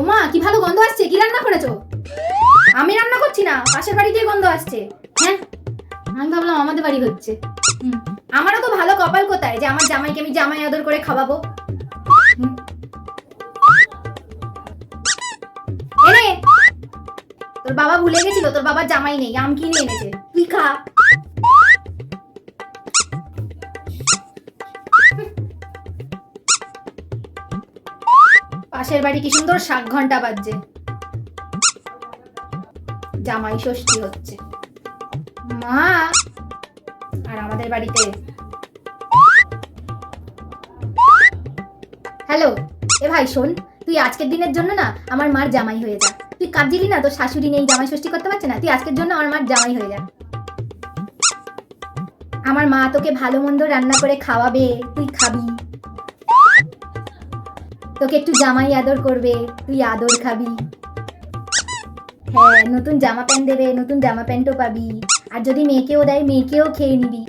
ওমা, কি ভালো গন্ধ আসছে। কি রান্না করেছ? আমি রান্না করছি না, পাশের বাড়ি দিয়ে গন্ধ আসছে। হ্যাঁ আমি ভাবলাম আমাদের বাড়ি হচ্ছে। আমারও তো ভালো কপাল কোথায়, যে আমার জামাইকে আমি জামাই আদর করে খাওয়াবো। তোর বাবা ভুলে গেছিল, তোর বাবার জামাই নেই, আম কিনে এনেছে। তুই খা। পাশের বাড়ি কি সুন্দর? শাক ঘণ্টা বাজছে। জামাই ষষ্ঠী হচ্ছে। মা! আর আমাদের বাড়িতে? হ্যালো, এ ভাই শোন, তুই আজকের দিনের জন্য না আমার মার জামাই হয়ে যা। তুই কাঁদছিলি না? তোর শাশুড়ি নেই, জামাই ষষ্ঠী করতে পারছে না? তুই আজকের জন্য আমার মার জামাই হয়ে যা। আমার মা তোকে ভালো মন্দ রান্না করে খাওয়াবে। তুই খাবি। তোকে একটু জামাই আদর করবে, তুই আদর খাবি। হ্যাঁ নতুন জামা প্যান্ট দেবে, নতুন জামা প্যান্টও পাবি। আর যদি মেয়েকেও দেয়, মেয়েকেও খেয়ে নিবি।